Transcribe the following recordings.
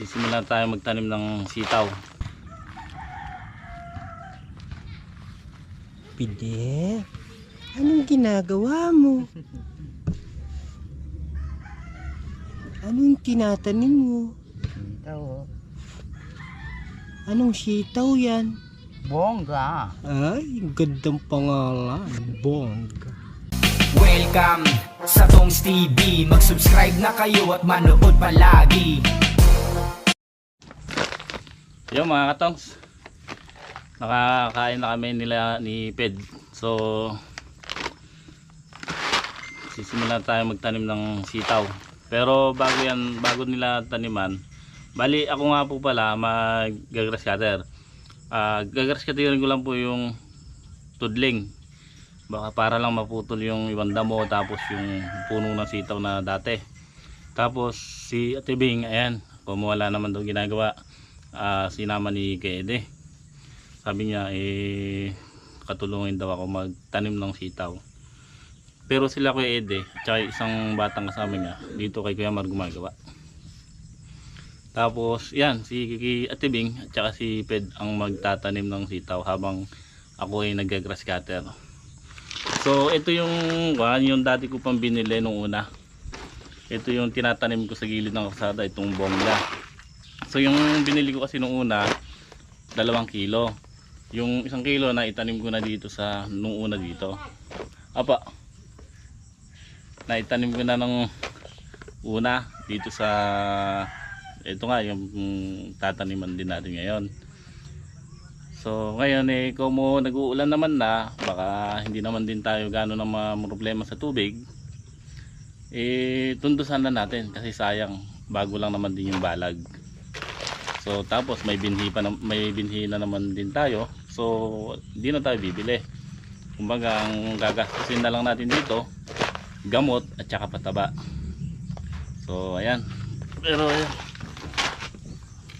Sisimula tayo magtanim ng sitaw. Pide, anong ginagawa mo? Anong tinatanim mo? Sitaw, oh. Anong sitaw yan? Bongga. Ay, gandang pangalan. Bongga. Welcome sa Tongs TV Mag-subscribe na kayo at manood palagi Yo mga katongs. Nakakain na kami nila ni Ped. So sisimula tayo magtanim ng sitaw. Pero bago yan, bago nila taniman, bali ako nga po pala mag-grass cutter. Ah, gagrass cutter ko lang po yung tudling. Baka para lang maputol yung ibang damo tapos yung puno ng sitaw na dati. Tapos si Ate Bing, ayan, kumuwala naman daw ginagawa ah, sinama ni Kede. Sabi niya eh katulungin daw ako magtanim ng sitaw. Pero sila Kuya Ede at saka isang batang kasama niya dito kay Kuya Mar gumagawa. Tapos yan si Kiki Ate Bing at saka si Ped ang magtatanim ng sitaw habang ako ay nag-grass cutter. So ito yung yung dati ko pang binili nung una. Ito yung tinatanim ko sa gilid ng kalsada itong bongga. So yung binili ko kasi nung una, dalawang kilo. Yung isang kilo na itanim ko na dito sa nung una dito. Apa. Na itanim ko na ng una dito sa ito nga yung tataniman din natin ngayon. So ngayon eh kung mo nag-uulan naman na, baka hindi naman din tayo gano'n ng mga problema sa tubig. Eh tundusan na natin kasi sayang bago lang naman din yung balag. So tapos may binhi pa na, may binhi na naman din tayo. So hindi na tayo bibili. Kumbaga ang gagastusin na lang natin dito gamot at saka pataba. So ayan. Pero ayan.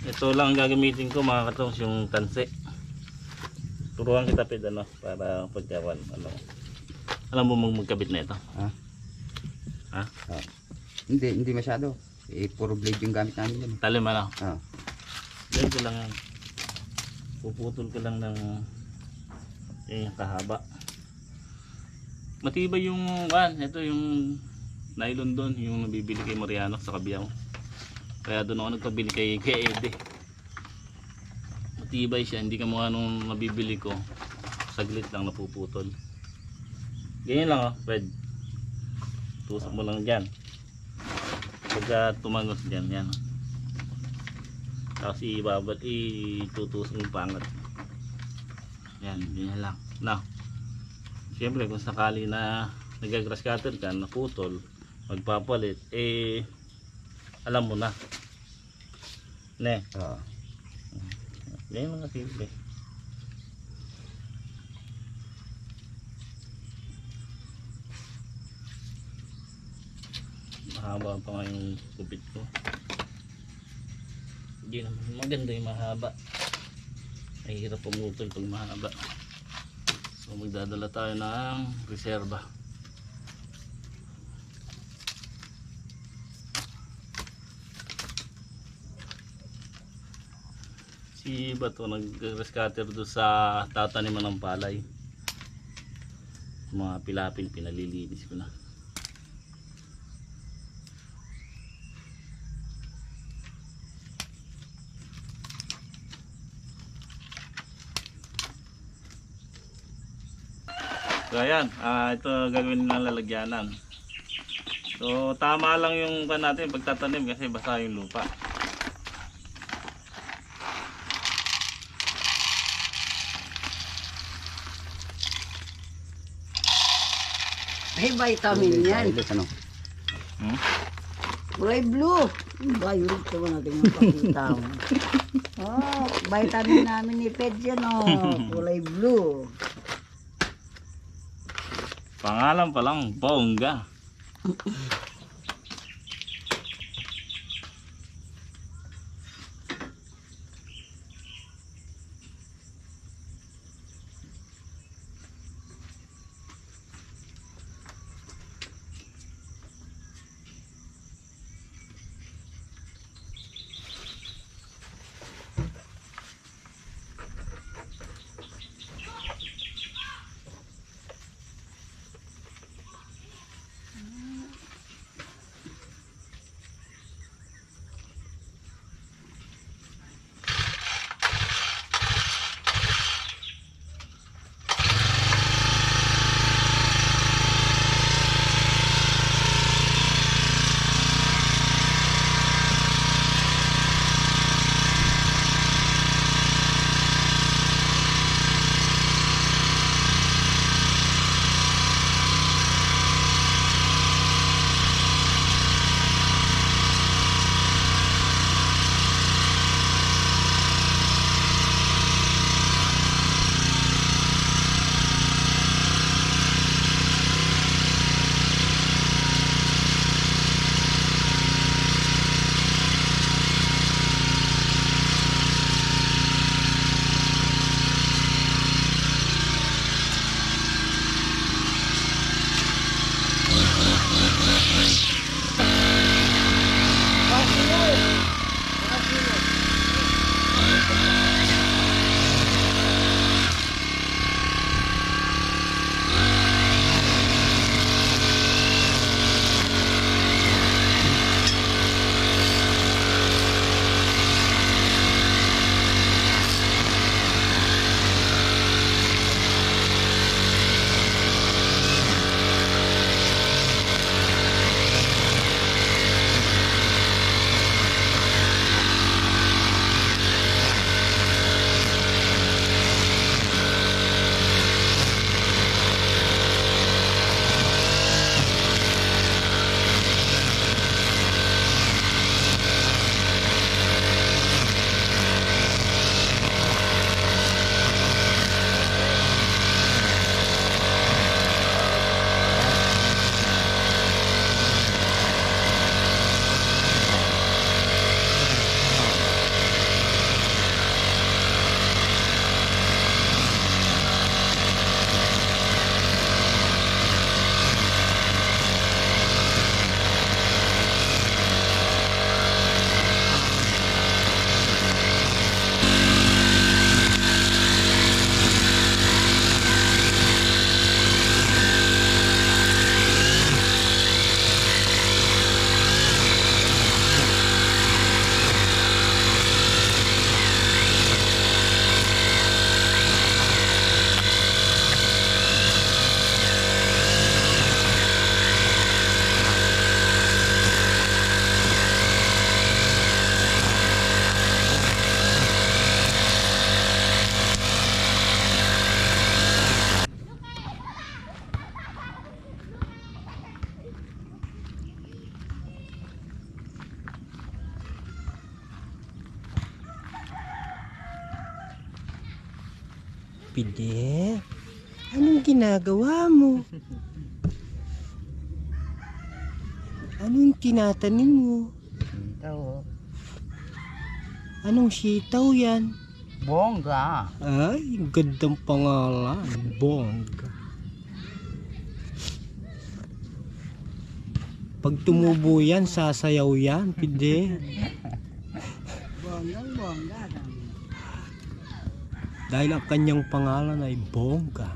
Ito lang ang gagamitin ko mga katos yung tanse. Turuan kita pid ano para pagkawan ano. Alam mo mag magkabit na ito? Ha? Ha? Hindi, hindi masyado. Eh, puro blade yung gamit namin yan. Talim ano? Ah. Ko lang yan. Puputol ko lang ng yung kahaba. Matibay yung kan, ito yung nylon doon, yung nabibili kay Mariano sa Kabiyaw. Kaya doon ako nagpabili kay, kay Ede. Matibay siya, hindi ka mukha nung nabibili ko. Saglit lang napuputol. Ganyan lang oh, Fred. Tusok mo lang dyan. Pagka tumagos dyan, yan. Tapos ibabal, itutusok yung pangat. Yan, ganyan lang. Now, siyempre kung sakali na nagagrass cutter ka, naputol, magpapalit, eh, alam mo na. Ne, Ah. ganyan lang kasimple. Mahaba pa nga yung kupit ko. Hindi naman maganda yung mahaba. Mahirap pumutol pag mahaba. So magdadala tayo ng reserva. Si Bato nag-rescatter do sa tataniman ng palay. Mga pilapil pinalilinis ko na. So ayan, ah, ito gagawin ng lalagyanan. So tama lang yung pan natin pagtatanim kasi basa yung lupa. May vitamin yan. Ano? Hmm? Kulay blue. Violet ko natin yung pakita mo. Oh, vitamin namin ni Ped yan oh. Kulay blue. Pangalan pa lang, bongga. Pide? Anong ginagawa mo? Anong tinatanim mo? Ito, oh. Anong sitaw yan? bongga. Ay, ang gandang pangalan. Bongga. Pag tumubo yan, sasayaw yan, pide. Bonggang bongga. Dahil ang kanyang pangalan ay Bongga.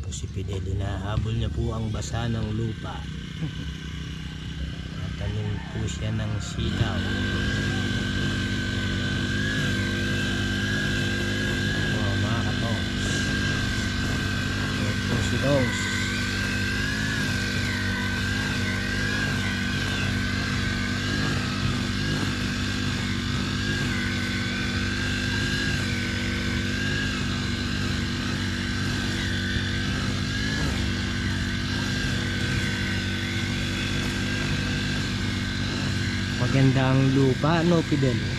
Po si Fidel, hinahabol niya po ang basa ng lupa. Natanim po siya ng sitaw. Oh, mga po si Tongs. Maganda ang lupa, no, Fidel?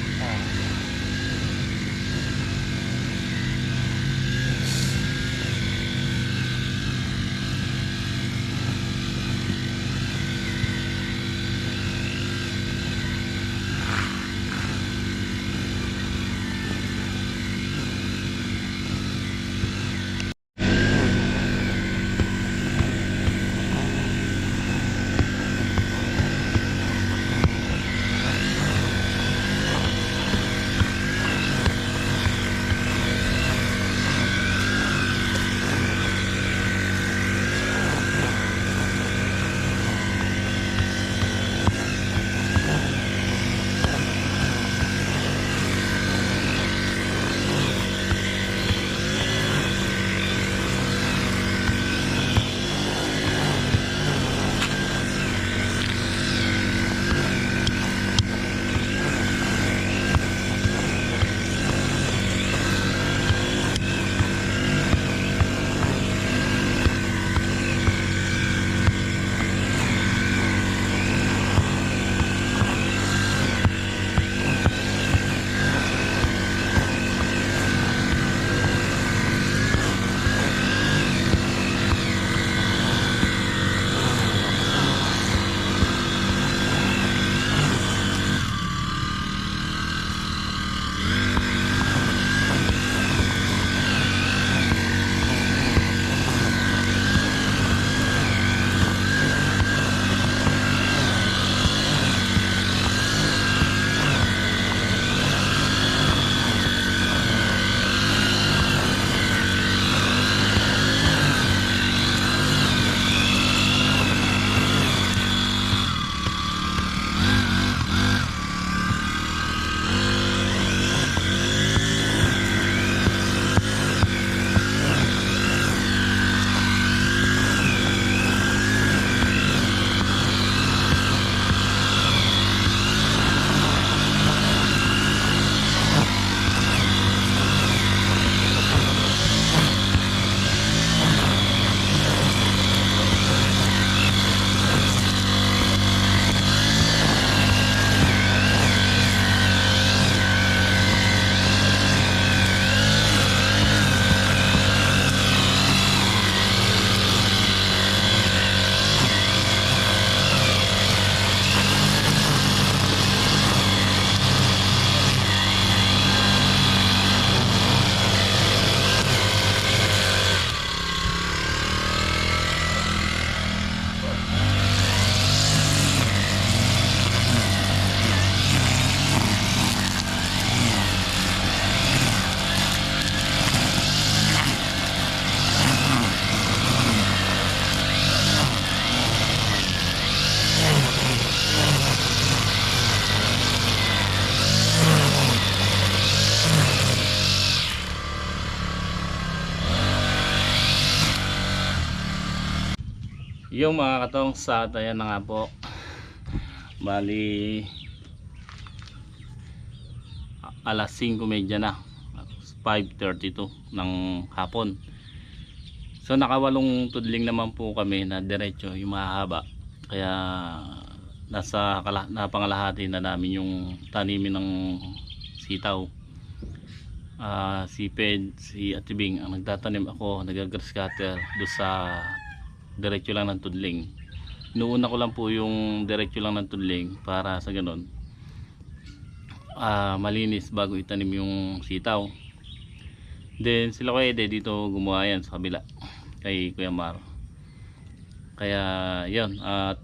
Yung mga katong sa ayan na nga po. Bali alas 5:30 na. 5:32 ng hapon. So nakawalong tudling naman po kami na diretso yung mahaba. Kaya nasa napangalahati na namin yung tanimin ng sitaw. Ah, si Ped, si Atibing ang nagtatanim ako, nagagrass cutter doon sa diretso lang ng tudling. Noona ko lang po yung diretso lang ng tudling para sa ganun. ah malinis bago itanim yung sitaw. Then sila ko Ede dito gumawa yan sa kabila kay Kuya Mar. Kaya yun at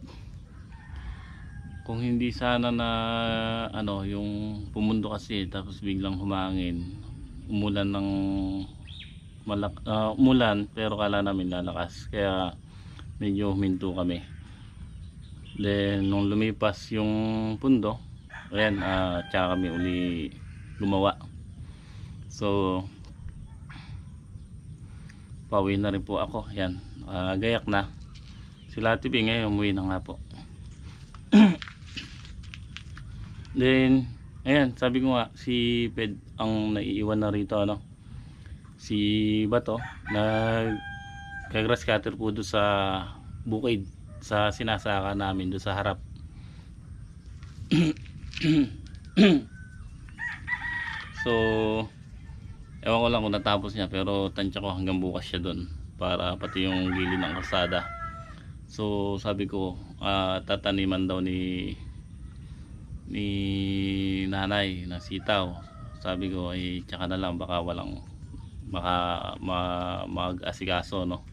kung hindi sana na ano yung pumundo kasi tapos biglang humangin umulan ng malak ah, umulan pero kala namin lalakas kaya medyo huminto kami. Then nung lumipas yung pundo ayan ah tsaka kami uli gumawa. So pauwi na rin po ako. Yan ah, gayak na. Sila TV ngayon umuwi na nga po. Then ayan sabi ko nga si Ped ang naiiwan na rito ano? Si Bato nag grass cutter po doon sa bukid sa sinasaka namin doon sa harap. So ewan ko lang kung natapos niya pero tansya ko hanggang bukas siya doon para pati yung gilid ng kalsada so sabi ko ah, tataniman daw ni ni nanay na sitaw. Sabi ko ay tsaka na lang baka walang baka ma, mag-asikaso no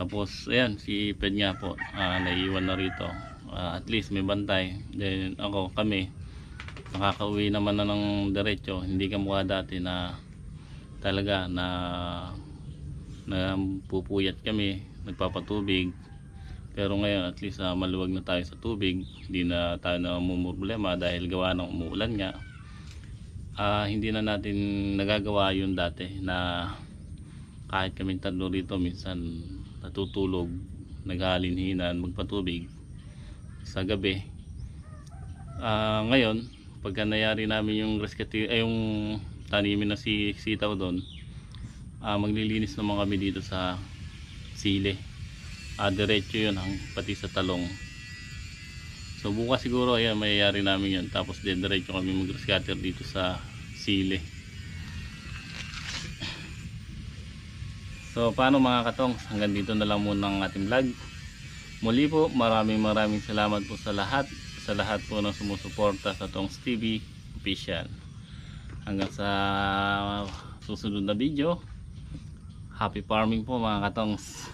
tapos ayan si Ped nga po ah, naiiwan na rito. Ah, at least may bantay. Then ako kami nakakauwi naman na ng diretso. Hindi ka mukha dati na talaga na na pupuyat kami nagpapatubig. Pero ngayon at least ah, maluwag na tayo sa tubig. Hindi na tayo na problema dahil gawa ng umuulan nga. Ah, hindi na natin nagagawa yun dati na kahit kami tatlo rito minsan natutulog naghalinhinan magpatubig sa gabi. Ah, ngayon pagka nayari namin yung rescue ay yung tanimin na si sitaw doon ah, maglilinis naman kami dito sa sile. Ah, diretso yun hang, pati sa talong. So bukas siguro ayan mayayari namin yun. Tapos din diretso kami mag scatter dito sa sile so paano mga katong? Hanggang dito na lang muna ang ating vlog. Muli po maraming maraming salamat po sa lahat sa lahat po ng sumusuporta sa Tongs TV official. Hanggang sa susunod na video happy farming po mga katongs